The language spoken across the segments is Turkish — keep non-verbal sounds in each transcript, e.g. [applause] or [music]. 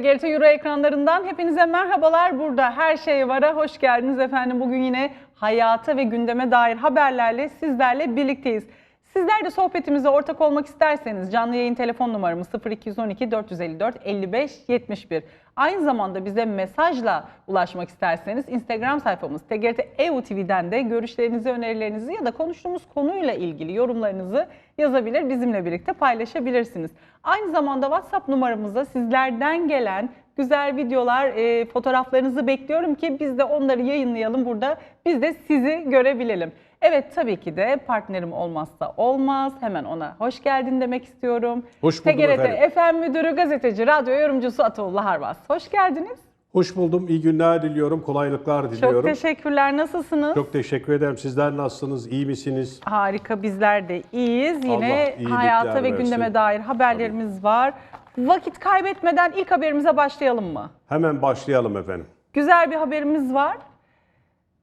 TGRT Euro ekranlarından hepinize merhabalar. Burada her şey vara hoş geldiniz efendim. Bugün yine hayata ve gündeme dair haberlerle sizlerle birlikteyiz. Sizler de sohbetimize ortak olmak isterseniz canlı yayın telefon numaramız 0212 454 55 71. Aynı zamanda bize mesajla ulaşmak isterseniz Instagram sayfamız TGRT EU TV'den de görüşlerinizi, önerilerinizi ya da konuştuğumuz konuyla ilgili yorumlarınızı yazabilir, bizimle birlikte paylaşabilirsiniz. Aynı zamanda WhatsApp numaramızda sizlerden gelen güzel videolar, e, fotoğraflarınızı bekliyorum ki biz de onları yayınlayalım burada. Biz de sizi görebilelim. Evet tabii ki de partnerim olmazsa olmaz. Hemen ona hoş geldin demek istiyorum. Hoş bulduk TGRT efendim. FM müdürü, gazeteci, radyo yorumcusu Atollah Harbaz. Hoş geldiniz. Hoş buldum. İyi günler diliyorum. Kolaylıklar Çok diliyorum. teşekkürler. Nasılsınız? Çok teşekkür ederim. Sizler nasılsınız? İyi misiniz? Harika bizler de iyiyiz. Yine hayata ve versin. gündeme dair haberlerimiz var. Vakit kaybetmeden ilk haberimize başlayalım mı? Hemen başlayalım efendim. Güzel bir haberimiz var.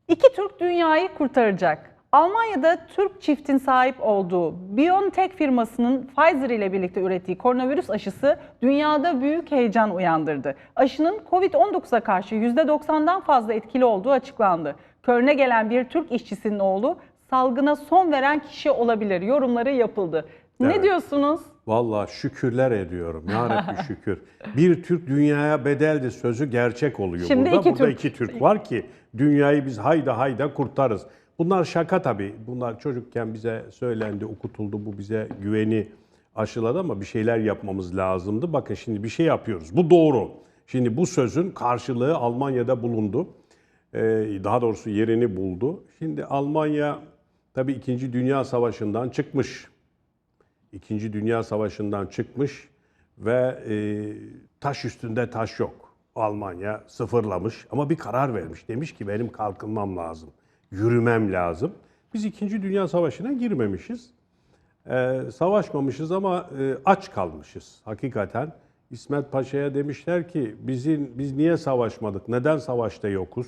İki Türk dünyayı kurtaracak. Almanya'da Türk çiftin sahip olduğu BioNTech firmasının Pfizer ile birlikte ürettiği koronavirüs aşısı dünyada büyük heyecan uyandırdı. Aşının Covid-19'a karşı %90'dan fazla etkili olduğu açıklandı. Köln'e gelen bir Türk işçisinin oğlu salgına son veren kişi olabilir yorumları yapıldı. Ne Evet. diyorsunuz? Vallahi şükürler ediyorum. Ya Rabbi [laughs] şükür. Bir Türk dünyaya bedeldi sözü gerçek oluyor Şimdi burada. iki burada Türk. iki Türk var ki dünyayı biz hayda hayda kurtarız. Bunlar şaka tabii. Bunlar çocukken bize söylendi, okutuldu. Bu bize güveni aşıladı ama bir şeyler yapmamız lazımdı. Bakın şimdi bir şey yapıyoruz. Bu doğru. Şimdi bu sözün karşılığı Almanya'da bulundu. Ee, daha doğrusu yerini buldu. Şimdi Almanya tabii 2. Dünya Savaşı'ndan çıkmış. İkinci Dünya Savaşı'ndan çıkmış ve e, taş üstünde taş yok. Almanya sıfırlamış ama bir karar vermiş. Demiş ki benim kalkınmam lazım, yürümem lazım. Biz İkinci Dünya Savaşı'na girmemişiz. Ee, savaşmamışız ama e, aç kalmışız hakikaten. İsmet Paşa'ya demişler ki bizim biz niye savaşmadık? Neden savaşta yokuz?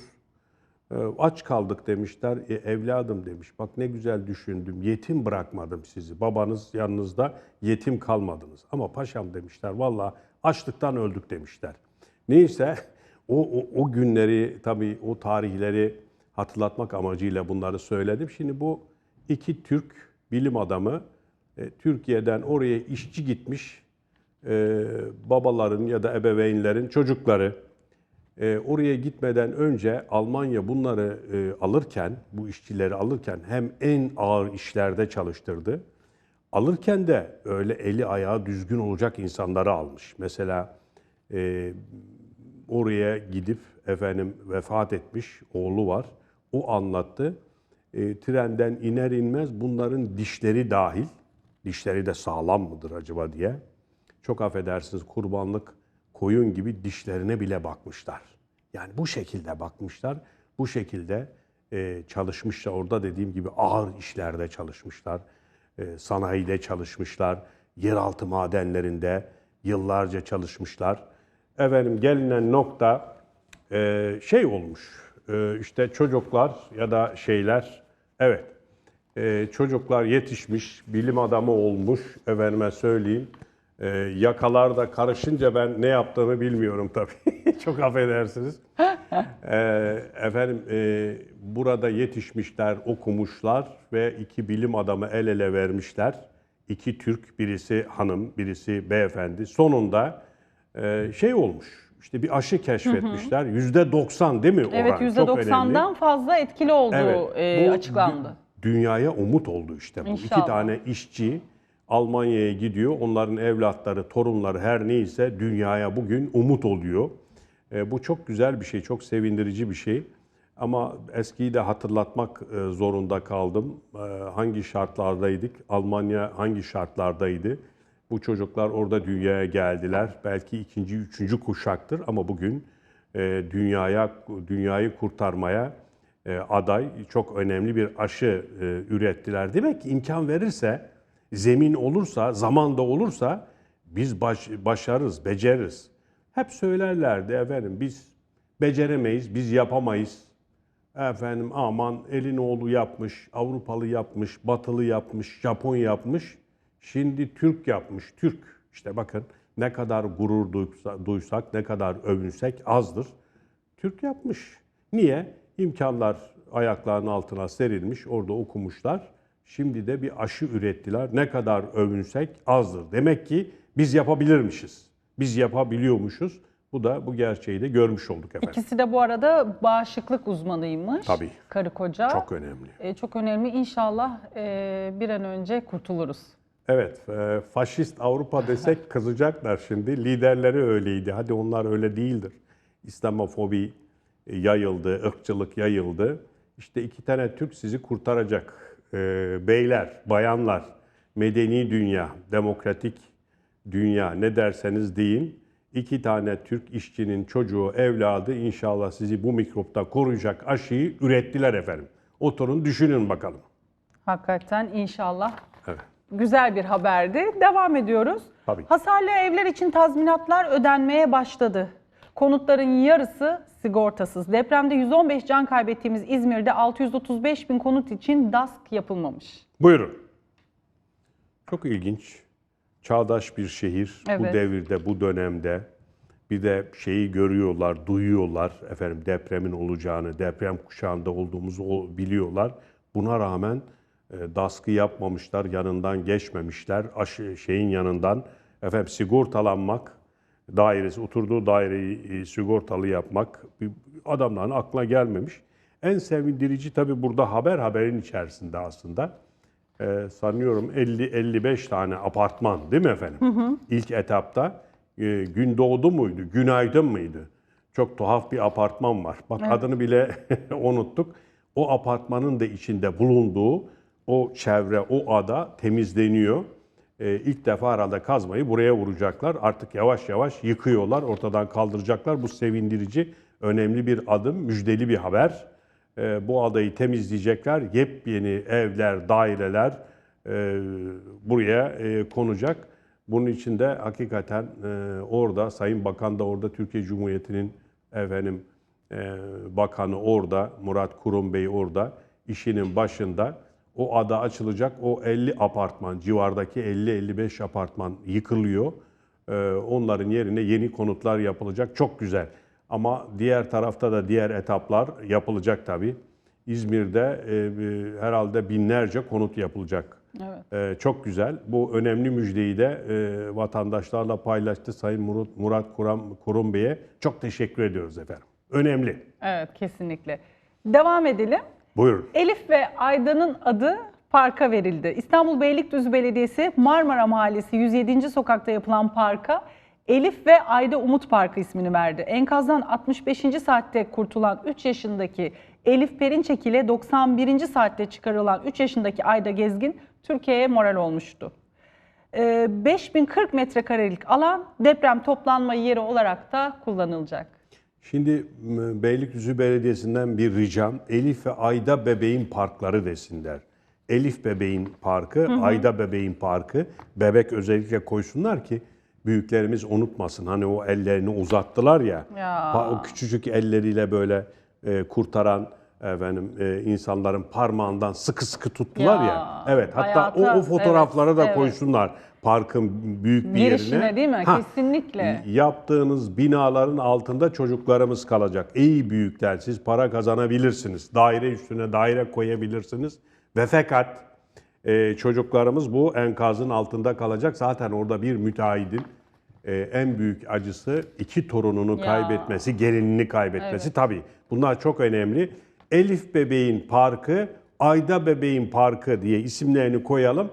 Ee, Aç kaldık demişler. E, evladım demiş. Bak ne güzel düşündüm. Yetim bırakmadım sizi. Babanız yanınızda yetim kalmadınız. Ama paşam demişler. Valla açlıktan öldük demişler. Neyse [laughs] o, o, o günleri tabii o tarihleri hatırlatmak amacıyla bunları söyledim. Şimdi bu iki Türk bilim adamı e, Türkiye'den oraya işçi gitmiş e, babaların ya da ebeveynlerin çocukları e, oraya gitmeden önce Almanya bunları e, alırken, bu işçileri alırken hem en ağır işlerde çalıştırdı. Alırken de öyle eli ayağı düzgün olacak insanları almış. Mesela e, oraya gidip efendim vefat etmiş oğlu var. O anlattı. E, trenden iner inmez bunların dişleri dahil, dişleri de sağlam mıdır acaba diye. Çok affedersiniz kurbanlık koyun gibi dişlerine bile bakmışlar. Yani bu şekilde bakmışlar, bu şekilde e, çalışmışlar. Orada dediğim gibi ağır işlerde çalışmışlar, e, sanayide çalışmışlar, yeraltı madenlerinde yıllarca çalışmışlar. Efendim gelinen nokta e, şey olmuş, e, işte çocuklar ya da şeyler, evet e, çocuklar yetişmiş, bilim adamı olmuş, efendime söyleyeyim. E, yakalar da karışınca ben ne yaptığımı bilmiyorum tabii. [laughs] Çok affedersiniz. Efendim e, burada yetişmişler, okumuşlar ve iki bilim adamı el ele vermişler. İki Türk, birisi hanım, birisi beyefendi. Sonunda e, şey olmuş, işte bir aşı keşfetmişler. Yüzde 90 değil mi oran? Evet önemli. %90'dan fazla etkili olduğu Evet, e, bu açıklandı. dü- Dünyaya umut oldu işte bu. İnşallah. İki tane işçi Almanya'ya gidiyor. Onların evlatları, torunları her neyse dünyaya bugün umut oluyor. E, bu çok güzel bir şey, çok sevindirici bir şey. Ama eskiyi de hatırlatmak e, zorunda kaldım. E, hangi şartlardaydık? Almanya hangi şartlardaydı? Bu çocuklar orada dünyaya geldiler. Belki ikinci, üçüncü kuşaktır ama bugün e, dünyaya dünyayı kurtarmaya e, aday çok önemli bir aşı e, ürettiler. Demek ki imkan verirse, zemin olursa, zaman da olursa biz baş, başarırız, beceririz. Hep söylerlerdi efendim biz beceremeyiz, biz yapamayız. Efendim aman elin oğlu yapmış, Avrupalı yapmış, Batılı yapmış, Japon yapmış. Şimdi Türk yapmış, Türk. İşte bakın Ne kadar gurur duysa- duysak, ne kadar övünsek azdır. Türk yapmış. Niye? İmkanlar ayaklarının altına serilmiş, orada okumuşlar. Şimdi de bir aşı ürettiler. Ne kadar övünsek azdır. Demek ki biz yapabilirmişiz. Biz yapabiliyormuşuz. Bu da bu gerçeği de görmüş olduk efendim. İkisi de bu arada bağışıklık uzmanıymış. Tabii. Karı koca. Çok önemli. E, çok önemli. İnşallah e, bir an önce kurtuluruz. Evet, e, faşist Avrupa [laughs] desek kızacaklar şimdi. Liderleri öyleydi. Hadi onlar öyle değildir. İslamofobi yayıldı, ırkçılık yayıldı. İşte iki tane Türk sizi kurtaracak. E, beyler, bayanlar, medeni dünya, demokratik dünya ne derseniz deyin. İki tane Türk işçinin çocuğu, evladı inşallah sizi bu mikropta koruyacak aşıyı ürettiler efendim. Oturun düşünün bakalım. Hakikaten inşallah. Güzel bir haberdi. Devam ediyoruz. Tabii. Hasarlı evler için tazminatlar ödenmeye başladı. Konutların yarısı sigortasız. Depremde 115 can kaybettiğimiz İzmir'de 635 bin konut için DASK yapılmamış. Buyurun. Çok ilginç. Çağdaş bir şehir bu Evet. devirde, bu dönemde bir de şeyi görüyorlar, duyuyorlar. Efendim depremin olacağını, deprem kuşağında olduğumuzu biliyorlar. Buna rağmen daskı yapmamışlar, yanından geçmemişler. Aşı, şeyin yanından efendim sigortalanmak, dairesi, oturduğu daireyi e, sigortalı yapmak bir- adamların aklına gelmemiş. En sevindirici tabii burada haber haberin içerisinde aslında. Ee, sanıyorum 50-55 tane apartman değil mi efendim? İlk etapta e, Gündoğdu muydu, Günaydın mıydı? Çok tuhaf bir apartman var. Bak adını bile [laughs] unuttuk. O apartmanın da içinde bulunduğu o çevre, o ada temizleniyor. Ee, ilk defa herhalde kazmayı buraya vuracaklar. Artık yavaş yavaş yıkıyorlar, ortadan kaldıracaklar. Bu sevindirici, önemli bir adım, müjdeli bir haber. Ee, bu adayı temizleyecekler. Yepyeni evler, daireler e, buraya e, konacak. Bunun için de hakikaten e, orada Sayın Bakan da orada Türkiye Cumhuriyeti'nin efendim e, bakanı orada, Murat Kurum Bey orada işinin başında. O ada açılacak. O 50 apartman, civardaki 50-55 apartman yıkılıyor. Ee, Onların yerine yeni konutlar yapılacak. Çok güzel. Ama diğer tarafta da diğer etaplar yapılacak tabii. İzmir'de e, e, herhalde binlerce konut yapılacak. Evet. E, çok güzel. Bu önemli müjdeyi de e, vatandaşlarla paylaştı Sayın Murat, Murat Kuram, Kurum Bey'e. Çok teşekkür ediyoruz efendim. Önemli. Evet kesinlikle. Devam edelim. Buyurun. Elif ve Ayda'nın adı parka verildi. İstanbul Beylikdüzü Belediyesi Marmara Mahallesi 107. sokakta yapılan parka Elif ve Ayda Umut Parkı ismini verdi. Enkazdan 65. saatte kurtulan 3 yaşındaki Elif Perinçek ile 91. saatte çıkarılan 3 yaşındaki Ayda Gezgin Türkiye'ye moral olmuştu. Ee, 5040 metrekarelik alan deprem toplanma yeri olarak da kullanılacak. Şimdi Beylikdüzü Belediyesi'nden bir ricam Elif ve Ayda Bebeğin Parkları desinler. Elif Bebeğin Parkı, Ayda Bebeğin Parkı. Bebek özellikle koysunlar ki büyüklerimiz unutmasın. Hani o ellerini uzattılar ya. Ya. O küçücük elleriyle böyle e, kurtaran efendim e, insanların parmağından sıkı sıkı tuttular ya. Ya, Evet. Hatta o, hayata- o fotoğraflara da evet, evet. koysunlar parkın büyük bir Girişine yerine. değil mi? Ha, Kesinlikle. Yaptığınız binaların altında çocuklarımız kalacak. İyi büyükler siz para kazanabilirsiniz. Daire üstüne daire koyabilirsiniz. Ve fakat e, çocuklarımız bu enkazın altında kalacak. Zaten orada bir müteahhidin e, en büyük acısı iki torununu Ya. kaybetmesi, gelinini kaybetmesi. Tabii bunlar çok önemli. Elif Bebeğin Parkı, Ayda Bebeğin Parkı diye isimlerini koyalım.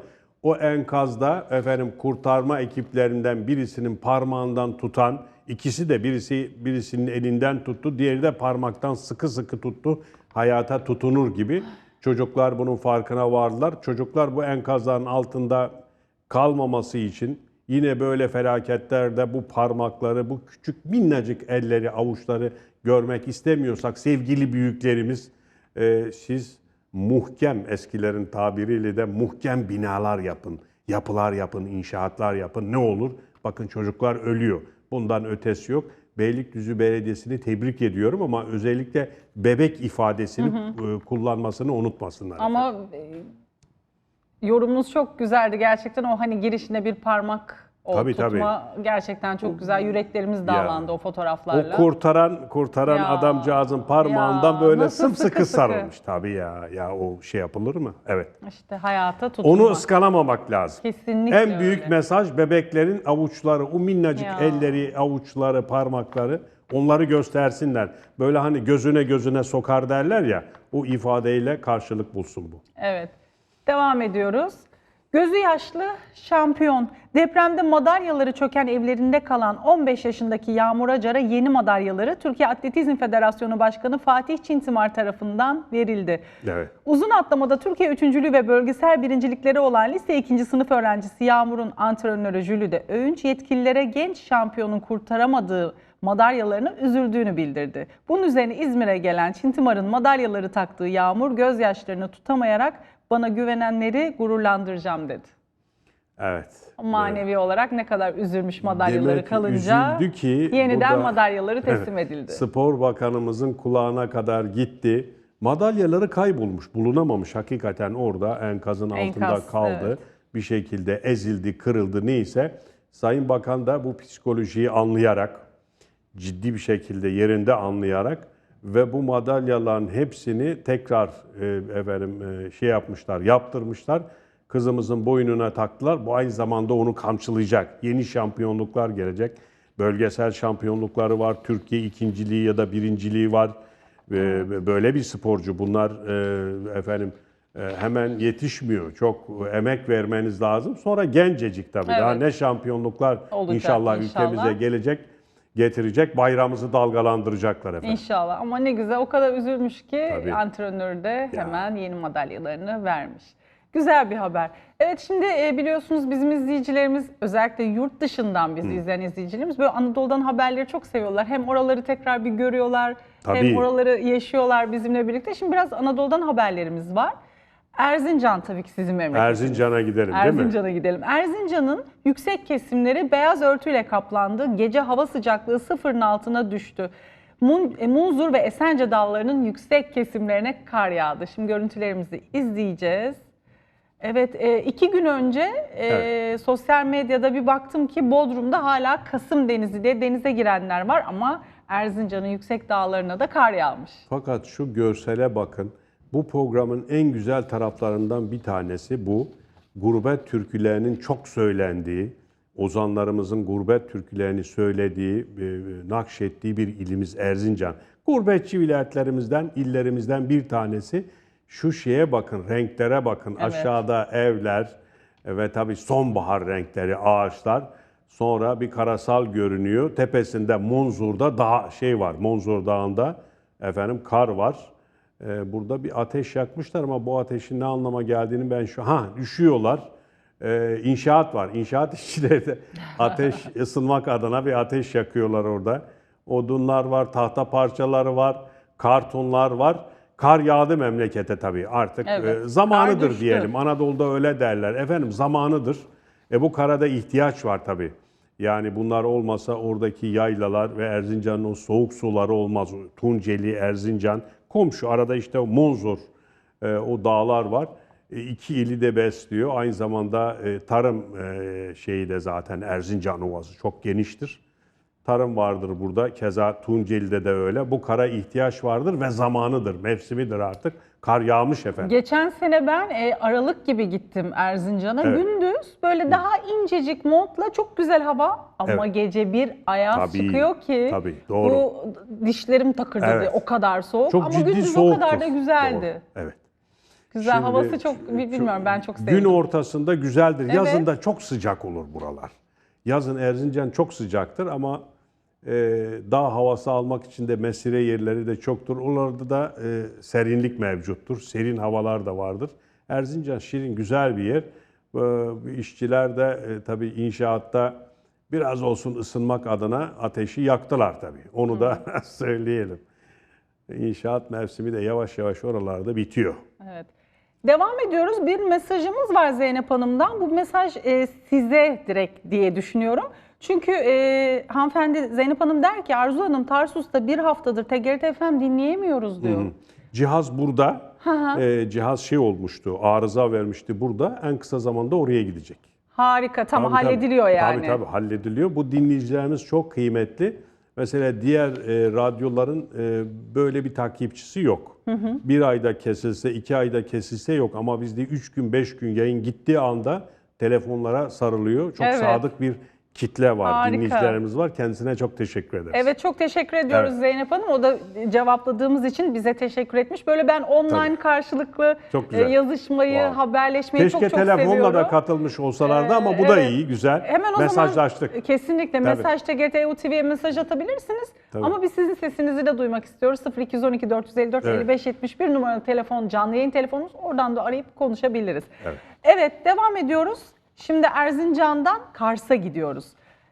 O enkazda efendim kurtarma ekiplerinden birisinin parmağından tutan, ikisi de birisi birisinin elinden tuttu, diğeri de parmaktan sıkı sıkı tuttu. Hayata tutunur gibi. Çocuklar bunun farkına vardılar. Çocuklar bu enkazların altında kalmaması için yine böyle felaketlerde bu parmakları, bu küçük minnacık elleri, avuçları görmek istemiyorsak sevgili büyüklerimiz e, siz muhkem eskilerin tabiriyle de muhkem binalar yapın, yapılar yapın, inşaatlar yapın. Ne olur? Bakın çocuklar ölüyor. Bundan ötesi yok. Beylikdüzü Belediyesi'ni tebrik ediyorum ama özellikle bebek ifadesini e, kullanmasını unutmasınlar. efendim. Ama e, yorumunuz çok güzeldi gerçekten. O hani girişine bir parmak O Tabii, tabii. tutma gerçekten çok güzel. Yüreklerimiz dağlandı o fotoğraflarla. O kurtaran kurtaran Ya, adamcağızın parmağından ya, böyle sımsıkı sıkı sıkı. sarılmış. Tabii ya. Ya o şey yapılır mı? Evet. İşte hayata tutunma. Onu ıskalamamak lazım. Kesinlikle En büyük öyle. mesaj bebeklerin avuçları, o minnacık Ya. elleri, avuçları, parmakları onları göstersinler. Böyle hani gözüne gözüne sokar derler ya. O ifadeyle karşılık bulsun bu. Evet. Devam ediyoruz. Gözü yaşlı şampiyon. Depremde madalyaları çöken evlerinde kalan 15 yaşındaki Yağmur Acar'a yeni madalyaları Türkiye Atletizm Federasyonu Başkanı Fatih Çintimar tarafından verildi. Evet. Uzun atlamada Türkiye üçüncülüğü ve bölgesel birincilikleri olan lise 2. sınıf öğrencisi Yağmur'un antrenörü Jülide Öğünç yetkililere genç şampiyonun kurtaramadığı madalyalarını üzüldüğünü bildirdi. Bunun üzerine İzmir'e gelen Çintimar'ın madalyaları taktığı Yağmur gözyaşlarını tutamayarak bana güvenenleri gururlandıracağım dedi. Evet. Manevi olarak ne kadar üzülmüş madalyaları Demek kalınca ki yeniden burada- madalyaları teslim edildi. Spor Bakanımızın kulağına kadar gitti. Madalyaları kaybolmuş, bulunamamış. Hakikaten orada enkazın altında Enkaz, kaldı. evet. Bir şekilde ezildi, kırıldı neyse. Sayın Bakan da bu psikolojiyi anlayarak, ciddi bir şekilde yerinde anlayarak ve bu madalyaların hepsini tekrar e, efendim e, şey yapmışlar, yaptırmışlar. Kızımızın boynuna taktılar. Bu aynı zamanda onu kamçılayacak. Yeni şampiyonluklar gelecek. Bölgesel şampiyonlukları var. Türkiye ikinciliği ya da birinciliği var. Ve böyle bir sporcu. Bunlar e, efendim e, hemen yetişmiyor. Çok emek vermeniz lazım. Sonra gencecik tabii. Daha Evet. ne şampiyonluklar Olacak inşallah, inşallah. ülkemize gelecek, getirecek. Bayrağımızı dalgalandıracaklar efendim. İnşallah ama ne güzel o kadar üzülmüş ki Tabii. antrenör de hemen yeni madalyalarını vermiş. Güzel bir haber. Evet şimdi e, biliyorsunuz bizim izleyicilerimiz özellikle yurt dışından bizi izleyen izleyicilerimiz böyle Anadolu'dan haberleri çok seviyorlar. Hem oraları tekrar bir görüyorlar hem Tabii. oraları yaşıyorlar bizimle birlikte. Şimdi biraz Anadolu'dan haberlerimiz var. Erzincan tabii ki sizin memleketiniz. Erzincan'a gidelim değil mi? Erzincan'a gidelim. Erzincan'ın yüksek kesimleri beyaz örtüyle kaplandı. Gece hava sıcaklığı sıfırın altına düştü. Mun, e, Munzur ve Esence dağlarının yüksek kesimlerine kar yağdı. Şimdi görüntülerimizi izleyeceğiz. Evet, e, iki gün önce e, Evet. sosyal medyada bir baktım ki Bodrum'da hala Kasım Denizi diye denize girenler var ama Erzincan'ın yüksek dağlarına da kar yağmış. Fakat şu görsele bakın. Bu programın en güzel taraflarından bir tanesi bu. Gurbet türkülerinin çok söylendiği, ozanlarımızın gurbet türkülerini söylediği, e, nakşettiği bir ilimiz Erzincan. Gurbetçi vilayetlerimizden, illerimizden bir tanesi. Şu şeye bakın, renklere bakın. Evet. Aşağıda evler e, ve tabii sonbahar renkleri, ağaçlar. Sonra bir karasal görünüyor. Tepesinde Munzur'da dağ şey var. Munzur Dağı'nda efendim kar var. Ee, burada bir ateş yakmışlar ama bu ateşin ne anlama geldiğini ben şu ha düşüyorlar. Ee, inşaat var. İnşaat [laughs] işçileri de ateş [laughs] ısınmak adına bir ateş yakıyorlar orada. Odunlar var, tahta parçaları var, kartonlar var. Kar yağdı memlekete tabii artık. Evet, e, zamanıdır diyelim. Anadolu'da öyle derler. Efendim zamanıdır. E bu karada ihtiyaç var tabii. Yani bunlar olmasa oradaki yaylalar ve Erzincan'ın o soğuk suları olmaz. Tunceli, Erzincan, komşu arada işte o Munzur, e, o dağlar var. E, iki ili de besliyor. Aynı zamanda e, tarım e, şeyi de zaten Erzincan Ovası çok geniştir. Tarım vardır burada. Keza Tunceli'de de öyle. Bu kara ihtiyaç vardır ve zamanıdır, mevsimidir artık. Kar yağmış efendim. Geçen sene ben e, Aralık gibi gittim Erzincan'a. Evet. Gündüz böyle daha incecik montla çok güzel hava ama Evet. gece bir ayaz Tabii, çıkıyor ki tabii, doğru. bu dişlerim takırdadı Evet. o kadar soğuk Çok ama gündüz soğuktur. o kadar da güzeldi. Doğru, Evet. Güzel Şimdi havası çok bilmiyorum ben çok Gün sevdim. ortasında güzeldir. Evet. Yazın da çok sıcak olur buralar. Yazın Erzincan çok sıcaktır ama e, dağ havası almak için de mesire yerleri de çoktur. Oralarda da e, serinlik mevcuttur. Serin havalar da vardır. Erzincan şirin güzel bir yer. E, işçiler de e, tabii inşaatta biraz olsun ısınmak adına ateşi yaktılar tabii. Onu da [laughs] söyleyelim. İnşaat mevsimi de yavaş yavaş oralarda bitiyor. Evet. Devam ediyoruz. Bir mesajımız var Zeynep Hanım'dan. Bu mesaj e, size direkt diye düşünüyorum. Çünkü e, hanımefendi Zeynep Hanım der ki Arzu Hanım Tarsus'ta bir haftadır TGRT FM dinleyemiyoruz diyor. Cihaz burada. Ee, cihaz şey olmuştu, arıza vermişti burada. En kısa zamanda oraya gidecek. Harika. Tamam Tabii, tabii. hallediliyor yani. Tabii tabii hallediliyor. Bu dinleyicilerimiz çok kıymetli. Mesela diğer e, radyoların e, böyle bir takipçisi yok. Bir ayda kesilse, iki ayda kesilse yok. Ama bizde üç gün, beş gün yayın gittiği anda telefonlara sarılıyor. Çok Evet. sadık bir kitle var, Harika. dinleyicilerimiz var. Kendisine çok teşekkür ederiz. Evet çok teşekkür ediyoruz Evet. Zeynep Hanım. O da cevapladığımız için bize teşekkür etmiş. Böyle ben online Tabii. karşılıklı Çok güzel. e, yazışmayı, Wow. haberleşmeyi Keşke çok çok telefonla seviyorum. da katılmış olsalardı ama bu da evet. iyi, güzel. Hemen o Mesajlaştık. zaman kesinlikle Tabii. mesaj TGT TV'ye mesaj atabilirsiniz. Tabii. Ama biz sizin sesinizi de duymak istiyoruz. 0212 454 Evet. 55 71 numaralı telefon canlı yayın telefonumuz. Oradan da arayıp konuşabiliriz. Evet. Evet devam ediyoruz. Şimdi Erzincan'dan Kars'a gidiyoruz.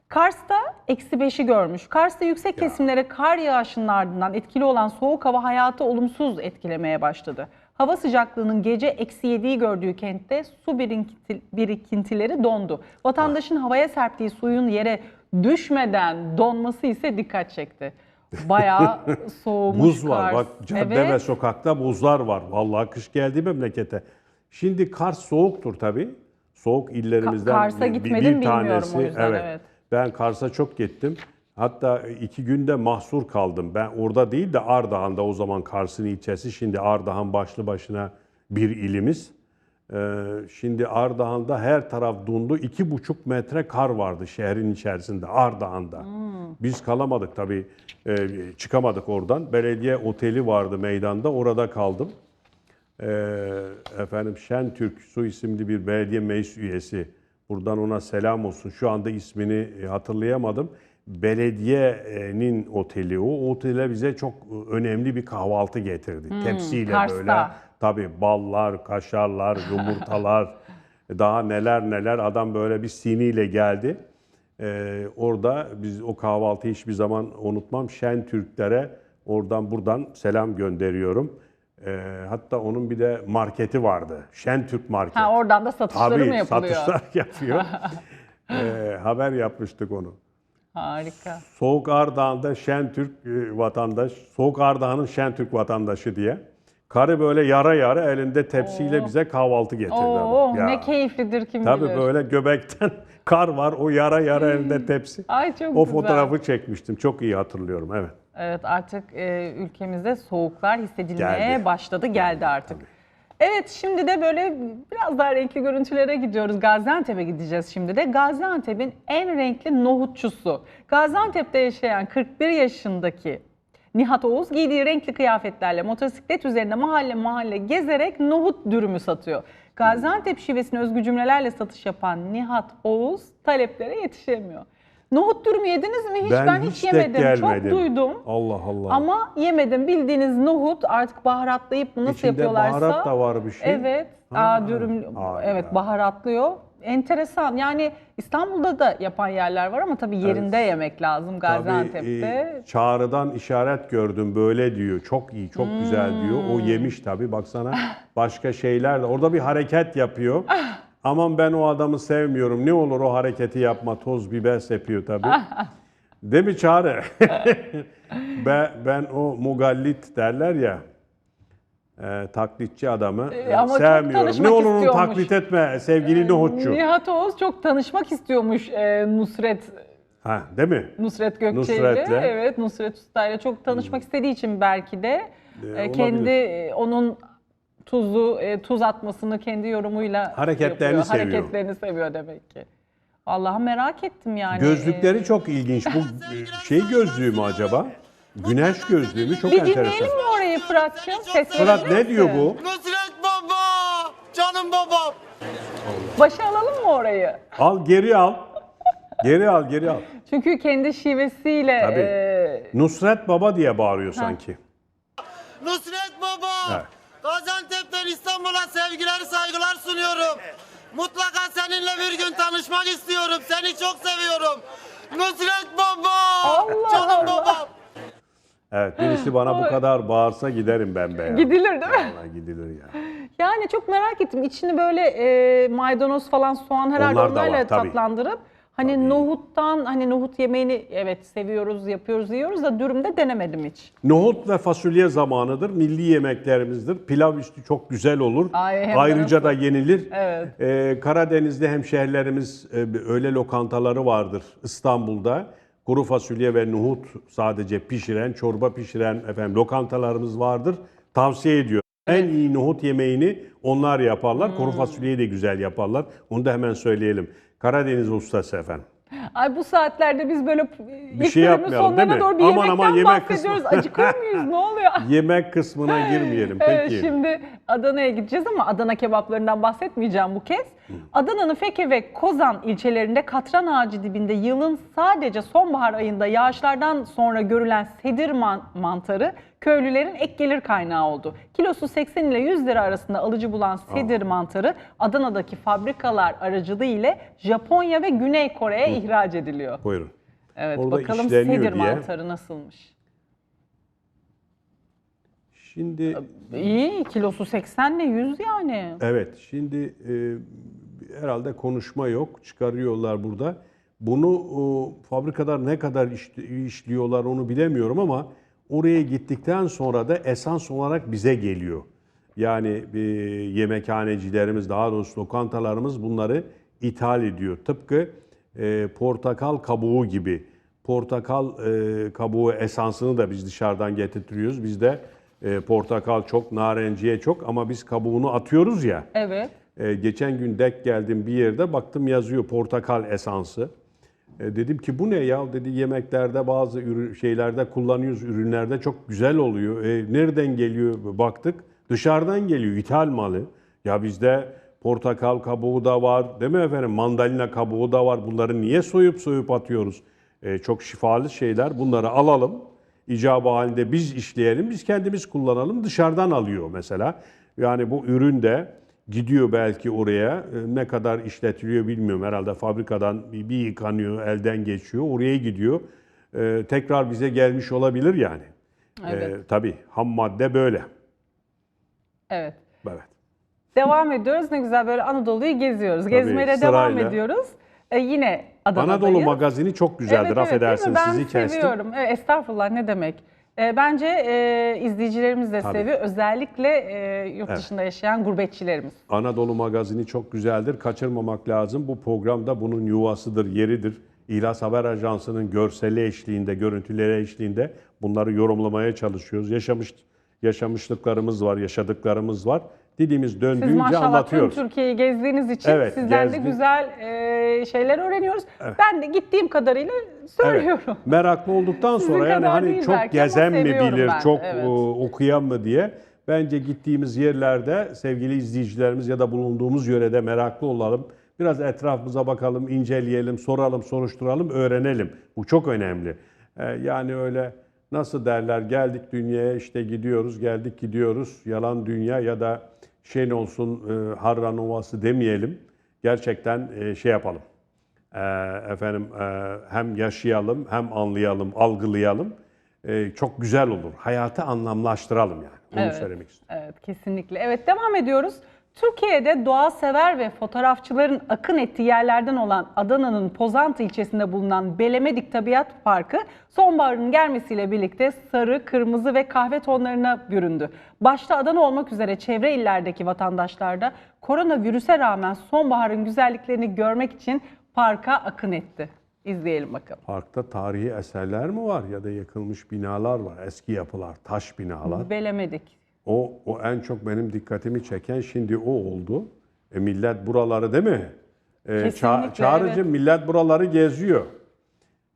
Kars'ta eksi 5'i görmüş. Kars'ta yüksek kesimlere kar yağışının ardından etkili olan soğuk hava hayatı olumsuz etkilemeye başladı. Hava sıcaklığının gece eksi 7'yi gördüğü kentte su birikinti- birikintileri dondu. Vatandaşın havaya serptiği suyun yere düşmeden donması ise dikkat çekti. [laughs] Bayağı soğumuş Buz var. Kars. Bak cadde Evet. ve sokakta buzlar var. Vallahi kış geldi memlekete. Şimdi Kars soğuktur tabii. Soğuk illerimizden Ka- Kars'a bir- bir, tanesi. yüzden, evet. Ben Kars'a çok gittim. Hatta iki günde mahsur kaldım. Ben orada değil de Ardahan'da o zaman Kars'ın ilçesi. Şimdi Ardahan başlı başına bir ilimiz. Ee, şimdi Ardahan'da her taraf dondu. İki buçuk metre kar vardı şehrin içerisinde Ardahan'da. Biz kalamadık tabii. Ee, çıkamadık oradan. Belediye oteli vardı meydanda. Orada kaldım. Ee, efendim Şentürk Su isimli bir belediye meclis üyesi. Buradan ona selam olsun. Şu anda ismini e, hatırlayamadım. Belediyenin oteli o. O otele bize çok e, önemli bir kahvaltı getirdi. Tepsiyle Kars'ta. böyle. Tabii ballar, kaşarlar, yumurtalar, [laughs] daha neler neler. Adam böyle bir siniyle geldi. Ee, orada biz o kahvaltıyı hiçbir zaman unutmam. Şen Türklere oradan buradan selam gönderiyorum. Ee, hatta onun bir de marketi vardı. Şen Türk Market. Ha, oradan da satışları Tabii mı yapılıyor? satışlar [laughs] yapıyor. Ee, haber yapmıştık onu. Harika. Soğuk Ardahan'da Şentürk e, vatandaş, Soğuk Ardahan'ın Şentürk vatandaşı diye. Karı böyle yara yara elinde tepsiyle Oo. bize kahvaltı getirdi Oo, adam. Ya. ne keyiflidir kim Tabii bilir. böyle göbekten [laughs] kar var, o yara yara elinde tepsi. Ay çok O güzel. fotoğrafı çekmiştim. Çok iyi hatırlıyorum, evet. Evet artık e, ülkemizde soğuklar hissedilmeye Geldi. başladı, geldi artık. Evet şimdi de böyle biraz daha renkli görüntülere gidiyoruz. Gaziantep'e gideceğiz şimdi de. Gaziantep'in en renkli nohutçusu. Gaziantep'te yaşayan 41 yaşındaki Nihat Oğuz giydiği renkli kıyafetlerle motosiklet üzerinde mahalle mahalle gezerek nohut dürümü satıyor. Gaziantep şivesine özgü cümlelerle satış yapan Nihat Oğuz taleplere yetişemiyor. Nohut dürümü yediniz mi? Hiç ben, hiç, denk yemedim. Çok duydum. Allah Allah. Ama yemedim. Bildiğiniz nohut artık baharatlayıp nasıl İçinde yapıyorlarsa. baharat da var bir şey. Evet. Ha. Aa, dürüm Harika. evet baharatlıyor. Enteresan. Yani İstanbul'da da yapan yerler var ama tabii yerinde yemek lazım Tabii, Gaziantep'te. e, çağrıdan işaret gördüm böyle diyor. Çok iyi, çok güzel diyor. O Hmm. yemiş tabii baksana. Başka şeyler de. Orada bir hareket yapıyor. Aman ben o adamı sevmiyorum. Ne olur o hareketi yapma. Toz biber sepiyor tabii. [laughs] Değil mi Çağrı? [laughs] ben, ben o mugallit derler ya. e, taklitçi adamı E, e, ama sevmiyorum. Ne olur onu taklit etme sevgili Nohutçu. Nihat Oğuz çok tanışmak istiyormuş e, Nusret Ha, değil mi? Nusret Gökçe Nusret'le. Evet Nusret Usta ile çok tanışmak istediği için belki de e, olabilir. kendi e, onun tuzu e, tuz atmasını kendi yorumuyla Hareketlerini yapıyor. seviyor. Hareketlerini seviyor demek ki. Allah'ım merak ettim yani. Gözlükleri çok ilginç. Bu e, şey gözlüğü mü acaba? Güneş gözlüğü mü? Çok bir enteresan. dinleyelim mi orayı Fırat'cığım? Ses Fırat verebilir ne diyor misin? bu? Nusret baba! Canım babam! Başa alalım mı orayı? Al geri al. Geri al, geri al. Çünkü kendi şivesiyle Tabii. e, Nusret Baba diye bağırıyor sanki. Nusret baba! Evet. Gaziantep'ten İstanbul'a sevgiler saygılar sunuyorum. Mutlaka seninle bir gün tanışmak istiyorum. Seni çok seviyorum. Nusret baba! Allah Canım Allah. babam! Evet, birisi bana bu kadar bağırsa giderim ben be ya. gidilir değil mi? Vallahi gidilir ya. Yani çok merak ettim. İçini böyle e, maydanoz falan soğan herhalde Onlar da var, onlarla tabii. tatlandırıp Hani Tabii. nohuttan hani nohut yemeğini evet seviyoruz, yapıyoruz, yiyoruz da dürümde denemedim hiç. Nohut ve fasulye zamanıdır. Milli yemeklerimizdir. Pilav üstü çok güzel olur. Ay, hem Ayrıca da yenilir. Evet. Ee, Karadeniz'de hemşehrilerimiz e, öyle lokantaları vardır İstanbul'da. Kuru fasulye ve nohut sadece pişiren, çorba pişiren efendim lokantalarımız vardır. Tavsiye ediyorum. En iyi nohut yemeğini onlar yaparlar. Kuru Hmm. fasulyeyi de güzel yaparlar. Onu da hemen söyleyelim. Karadeniz ustası efendim. Ay bu saatlerde biz böyle ilk şey bölümün yapmayalım, değil sonlarına mi? doğru bir Aman yemekten aman, yemek bahsediyoruz. kısmı. Acıkıyor muyuz? Ne oluyor? [laughs] Yemek kısmına girmeyelim. Peki. Şimdi Adana'ya gideceğiz ama Adana kebaplarından bahsetmeyeceğim bu kez. Adana'nın Feke ve Kozan ilçelerinde katran ağacı dibinde yılın sadece sonbahar ayında yağışlardan sonra görülen sedir man- mantarı köylülerin ek gelir kaynağı oldu. Kilosu 80 ile 100 lira arasında alıcı bulan sedir mantarı Adana'daki fabrikalar aracılığı ile Japonya ve Güney Kore'ye ihraç ediliyor. Buyurun. Evet Orada bakalım işleniyor sedir diye. mantarı nasılmış? Şimdi İyi kilosu 80 ile 100 yani. evet şimdi e, herhalde konuşma yok. Çıkarıyorlar burada. Bunu fabrikalar ne kadar iş- işliyorlar onu bilemiyorum ama oraya gittikten sonra da esans olarak bize geliyor. Yani e, yemekhanecilerimiz daha doğrusu lokantalarımız bunları ithal ediyor. Tıpkı e, portakal kabuğu gibi. Portakal e, kabuğu esansını da biz dışarıdan getirtiyoruz. Bizde portakal çok, narenciye çok ama biz kabuğunu atıyoruz ya. Evet. E, geçen gün dek geldim bir yerde baktım yazıyor portakal esansı. E, dedim ki bu ne ya dedi yemeklerde bazı ürün, şeylerde kullanıyoruz ürünlerde çok güzel oluyor. E, nereden geliyor baktık dışarıdan geliyor ithal malı. Ya bizde portakal kabuğu da var değil mi efendim mandalina kabuğu da var bunları niye soyup soyup atıyoruz? E, çok şifalı şeyler bunları alalım. icabı halinde biz işleyelim, biz kendimiz kullanalım. Dışarıdan alıyor mesela. Yani bu ürün de gidiyor belki oraya. E, Ne kadar işletiliyor bilmiyorum. Herhalde fabrikadan bir yıkanıyor, elden geçiyor. Oraya gidiyor. E, tekrar bize gelmiş olabilir yani. Evet. E, tabii ham madde böyle. Evet. Evet. Devam ediyoruz. Ne güzel böyle Anadolu'yu geziyoruz. Gezmeye de devam sırayla. ediyoruz. Ee, yine Adana'dayız. Anadolu magazini çok güzeldir. Evet, evet, değil mi? Affedersiniz ben sizi kestim. seviyorum. Evet, estağfurullah ne demek. Ee, bence e, izleyicilerimiz de Tabii. seviyor. Özellikle e, yurt Evet. dışında yaşayan gurbetçilerimiz. Anadolu magazini çok güzeldir. Kaçırmamak lazım. Bu programda bunun yuvasıdır, yeridir. İhlas Haber Ajansı'nın görseli eşliğinde, görüntüleri eşliğinde bunları yorumlamaya çalışıyoruz. Yaşamış yaşamışlıklarımız var, yaşadıklarımız var. Dilimiz Siz döndüğünce maşallah tüm anlatıyoruz. Türkiye'yi gezdiğiniz için Evet, sizden de gezdik. güzel e, şeyler öğreniyoruz. Ben de gittiğim kadarıyla söylüyorum. Evet. Meraklı olduktan sonra yani hani çok belki gezen mi bilir, ben de, çok evet. e, okuyan mı diye. Bence gittiğimiz yerlerde sevgili izleyicilerimiz ya da bulunduğumuz yörede meraklı olalım. Biraz etrafımıza bakalım, inceleyelim, soralım, soruşturalım, öğrenelim. Bu çok önemli. E, Yani öyle nasıl derler geldik dünyaya işte gidiyoruz, geldik gidiyoruz. Yalan dünya ya da şey olsun e, Harran Ovası demeyelim. Gerçekten e, şey yapalım. Ee, efendim e, hem yaşayalım hem anlayalım, algılayalım. Ee, çok güzel olur. Hayatı anlamlaştıralım yani. Onu Evet. söylemek istiyorum. Evet kesinlikle. Evet devam ediyoruz. Türkiye'de doğa sever ve fotoğrafçıların akın ettiği yerlerden olan Adana'nın Pozantı ilçesinde bulunan Belemedik Tabiat Parkı sonbaharın gelmesiyle birlikte sarı, kırmızı ve kahve tonlarına büründü. Başta Adana olmak üzere çevre illerdeki vatandaşlar da koronavirüse rağmen sonbaharın güzelliklerini görmek için parka akın etti. İzleyelim bakalım. Parkta tarihi eserler mi var ya da yakılmış binalar var, eski yapılar, taş binalar. Belemedik. O, o en çok benim dikkatimi çeken şimdi o oldu. E, millet buraları değil mi? E, ça- çağrıcı evet. millet buraları geziyor.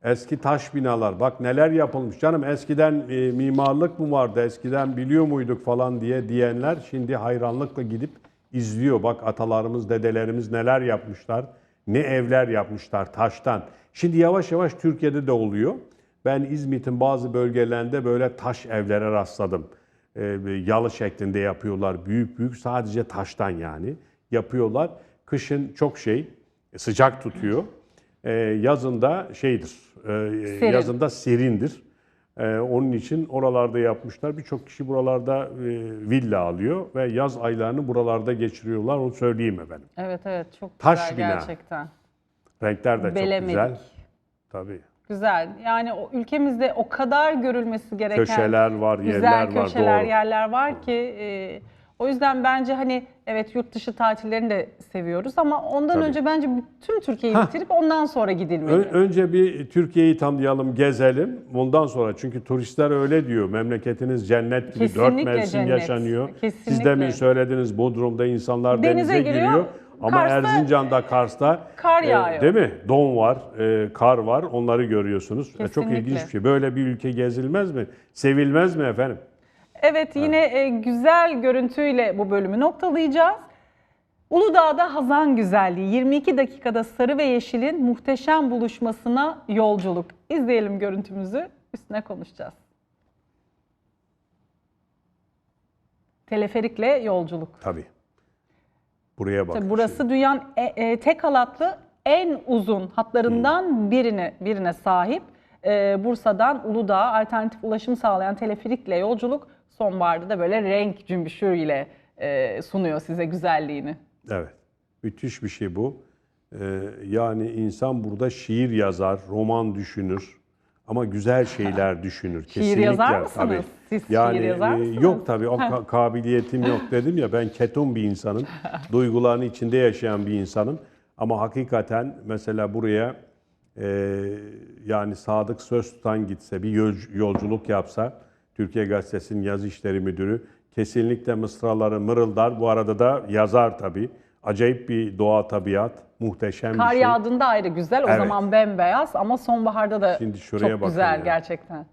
Eski taş binalar bak neler yapılmış. Canım eskiden e, mimarlık mı vardı eskiden biliyor muyduk falan diye diyenler şimdi hayranlıkla gidip izliyor. Bak atalarımız dedelerimiz neler yapmışlar. Ne evler yapmışlar taştan. Şimdi yavaş yavaş Türkiye'de de oluyor. Ben İzmit'in bazı bölgelerinde böyle taş evlere rastladım. E, yalı şeklinde yapıyorlar. Büyük büyük sadece taştan yani yapıyorlar. Kışın çok şey sıcak tutuyor. E, yazında şeydir. e, Serin. yazında serindir. E, onun için oralarda yapmışlar. Birçok kişi buralarda e, villa alıyor ve yaz aylarını buralarda geçiriyorlar. Onu söyleyeyim efendim. Evet evet çok Taş güzel bina. gerçekten. Renkler de çok Belemedik. güzel. Tabii. Güzel. Yani o ülkemizde o kadar görülmesi gereken Köşeler var, güzel yerler var, köşeler, yerler var ki e, o yüzden bence hani evet yurt dışı tatillerini de seviyoruz ama ondan Tabii. önce bence bütün Türkiye'yi Hah. bitirip ondan sonra gidilmeli. Ön- önce bir Türkiye'yi tanıyalım, gezelim. Ondan sonra çünkü turistler öyle diyor. Memleketiniz cennet gibi dört mevsim cennet. yaşanıyor. Siz Kesinlikle. demin söylediniz Bodrum'da insanlar Denize denize, giriyor, giriyor. Ama Kars'ta Erzincan'da, Kars'ta kar e, yağıyor. değil mi? Don var, e, kar var. Onları görüyorsunuz. E, çok ilginç bir şey. Böyle bir ülke gezilmez mi? Sevilmez mi efendim? Evet yine e, güzel görüntüyle bu bölümü noktalayacağız. Uludağ'da Hazan Güzelliği 22 dakikada sarı ve yeşilin muhteşem buluşmasına yolculuk. İzleyelim görüntümüzü üstüne konuşacağız. Teleferikle yolculuk. Tabii. Buraya bak. Tabii burası dünyanın e- e, tek halatlı en uzun hatlarından birine birine sahip. E, Bursa'dan Uludağ'a alternatif ulaşım sağlayan teleferikle yolculuk sonbaharda da böyle renk cümbüşüyle e, sunuyor size güzelliğini. Evet. Müthiş bir şey bu. Ee, yani insan burada şiir yazar, roman düşünür. Ama güzel şeyler düşünür. Kesinlikle. yazar mısınız? Siz şiir yani, yazar e, mısınız? Yok tabii o ka- kabiliyetim yok dedim ya ben ketum bir insanım. [laughs] Duygularını içinde yaşayan bir insanım. Ama hakikaten mesela buraya e, yani Sadık Söz tutan gitse bir yol- yolculuk yapsa Türkiye Gazetesi'nin yazı işleri müdürü kesinlikle mısraları mırıldar. Bu arada da yazar tabii. Acayip bir doğa tabiat, muhteşem Kar bir şey. yağdığında ayrı güzel o Evet. zaman bembeyaz ama sonbaharda da Şimdi şuraya çok bakın güzel ya. gerçekten.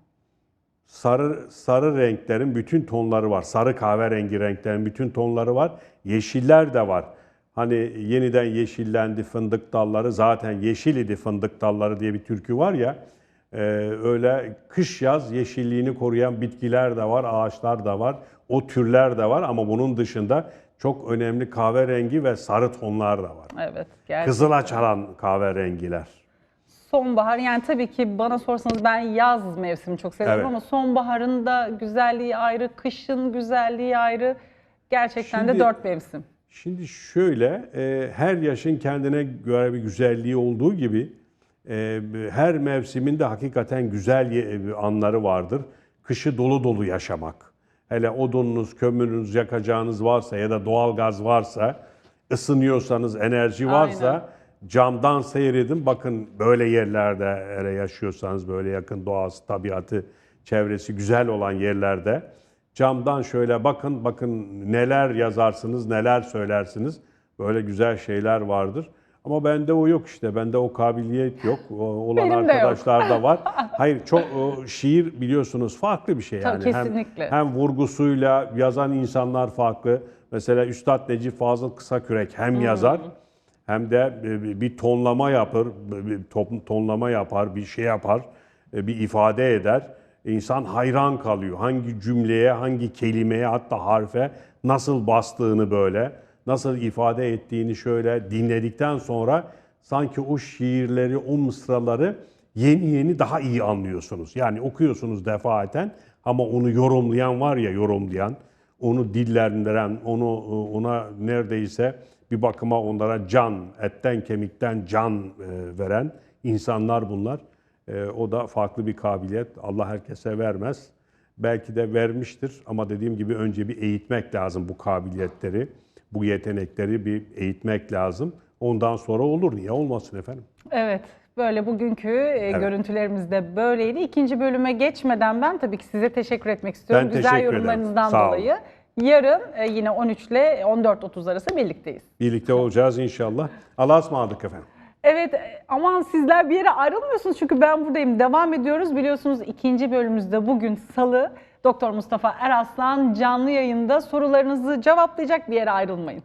Sarı sarı renklerin bütün tonları var. Sarı kahverengi renklerin bütün tonları var. Yeşiller de var. Hani yeniden yeşillendi fındık dalları. Zaten yeşil idi fındık dalları diye bir türkü var ya. e, öyle kış yaz yeşilliğini koruyan bitkiler de var, ağaçlar da var. O türler de var ama bunun dışında çok önemli kahverengi ve sarı tonlar da var. Evet gerçekten. Kızıla çalan kahverengiler. Sonbahar yani tabii ki bana sorsanız ben yaz mevsimi çok seviyorum Evet. ama sonbaharın da güzelliği ayrı, kışın güzelliği ayrı. Gerçekten Şimdi- de dört mevsim. Şimdi şöyle, e, her yaşın kendine göre bir güzelliği olduğu gibi e, her mevsimin de hakikaten güzel ye- anları vardır. Kışı dolu dolu yaşamak. Hele odununuz, kömürünüz yakacağınız varsa ya da doğalgaz varsa, ısınıyorsanız, enerji varsa Aynen. camdan seyredin. Bakın böyle yerlerde hele yaşıyorsanız böyle yakın doğası, tabiatı, çevresi güzel olan yerlerde camdan şöyle bakın, bakın neler yazarsınız, neler söylersiniz. Böyle güzel şeyler vardır. Ama bende o yok işte. Bende o kabiliyet yok. O, olan Benim arkadaşlar da var. [laughs] Hayır çok o, şiir biliyorsunuz farklı bir şey yani. Tabii, Hem- kesinlikle. Hem, vurgusuyla yazan insanlar farklı. Mesela Üstad Necip Fazıl Kısakürek hem yazar hem de e, bir tonlama yapar, bir tonlama yapar, bir şey yapar, e, bir ifade eder. İnsan hayran kalıyor. Hangi cümleye, hangi kelimeye hatta harfe nasıl bastığını böyle, nasıl ifade ettiğini şöyle dinledikten sonra sanki o şiirleri, o mısraları yeni yeni daha iyi anlıyorsunuz. Yani okuyorsunuz defaten ama onu yorumlayan var ya yorumlayan, onu dillendiren, onu ona neredeyse bir bakıma onlara can, etten kemikten can e, veren insanlar bunlar. E, O da farklı bir kabiliyet. Allah herkese vermez. Belki de vermiştir ama dediğim gibi önce bir eğitmek lazım bu kabiliyetleri, bu yetenekleri bir eğitmek lazım. Ondan sonra olur. Niye olmasın efendim? Evet, böyle bugünkü e, görüntülerimiz de böyleydi. İkinci bölüme geçmeden ben tabii ki size teşekkür etmek istiyorum. Ben Güzel teşekkür ederim. yorumlarınızdan olun. dolayı. Yarın e, yine 13 ile 14.30 arası birlikteyiz. Birlikte olacağız inşallah. Allah'a ısmarladık efendim. Evet e, aman sizler bir yere ayrılmıyorsunuz çünkü ben buradayım. Devam ediyoruz. Biliyorsunuz ikinci bölümümüzde bugün salı Doktor Mustafa Eraslan canlı yayında sorularınızı cevaplayacak bir yere ayrılmayın.